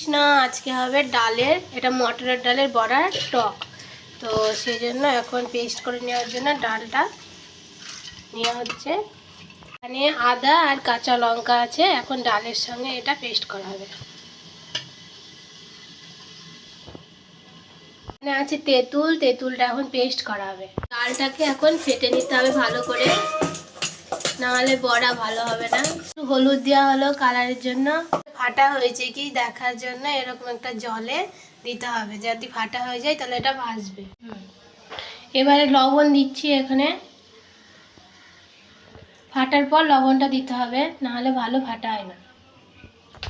কৃষ্ণ আজকে হবে ডালের, এটা মটরের ডালের বড়ার টক। তো সেই জন্য এখন পেস্ট করে নেওয়ার জন্য ডালটা নেওয়া হচ্ছে। এখানে আদা আর কাঁচা লঙ্কা আছে, এখন ডালের সঙ্গে এটা পেস্ট করা হবে। এখানে আছে তেঁতুল, তেঁতুলটা এখন পেস্ট করা হবে। ডালটাকে এখন ফেটে নিতে হবে ভালো করে, নাহলে বড়া ভালো হবে না। হলুদ দেওয়া হলো কালারের জন্য। ফাটা হয়েছে কি দেখার জন্য এরকম একটা জলে দিতে হবে। যদি ফাটা হয়ে যায় তাহলে এটা ভাসবে। এবারে লবণ দিচ্ছি এখানে। ফাটার পর লবণটা দিতে হবে, নাহলে ভালো ফাটা হয় না।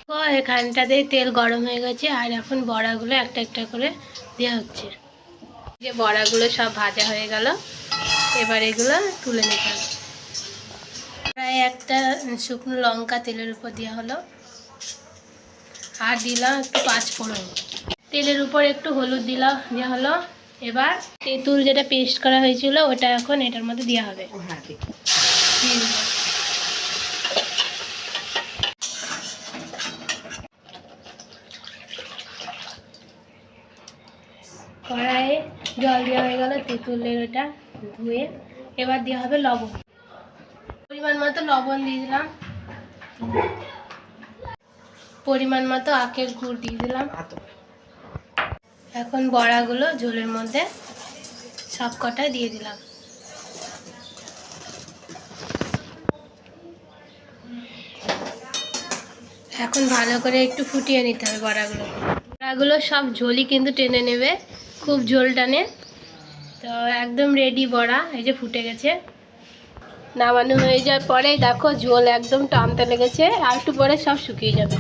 তো এখানটাতে তেল গরম হয়ে গেছে, আর এখন বড়াগুলো একটা একটা করে দেওয়া হচ্ছে। যে বড়াগুলো সব ভাজা হয়ে গেল, এবার এগুলো তুলে নিতে হবে। প্রায় একটা শুকনো লঙ্কা তেলের উপর দেওয়া হলো। আর দিলাম একটু পাঁচ ফোড়ন। তেলের উপর একটু হলুদ দিলাম দেওয়া হলো এবার তেঁতুল যেটা পেস্ট করা হয়েছিল ওটা এখন এটার মধ্যে দেওয়া হবে। দিয়ে কড়াইয়ে জল দেওয়া হয়ে গেল তেঁতুলের ওটা ধুয়ে। এবার দেওয়া হবে লবণ। পরিমাণ মতো লবণ দিয়ে দিলাম। পরিমাণ মতো আখের গুড় দিয়ে দিলাম। এখন বড়াগুলো ঝোলের মধ্যে সব কটা দিয়ে দিলাম। এখন ভালো করে একটু ফুটিয়ে নিতে হবে বড়াগুলো। বড়াগুলো সব ঝোলই কিন্তু টেনে নেবে, খুব ঝোল টানে। তো একদম রেডি বড়া, এই যে ফুটে গেছে। নামানো হয়ে যাওয়ার পরেই দেখো ঝোল একদম টানতে লেগেছে, আর একটু পরে সব শুকিয়ে যাবে।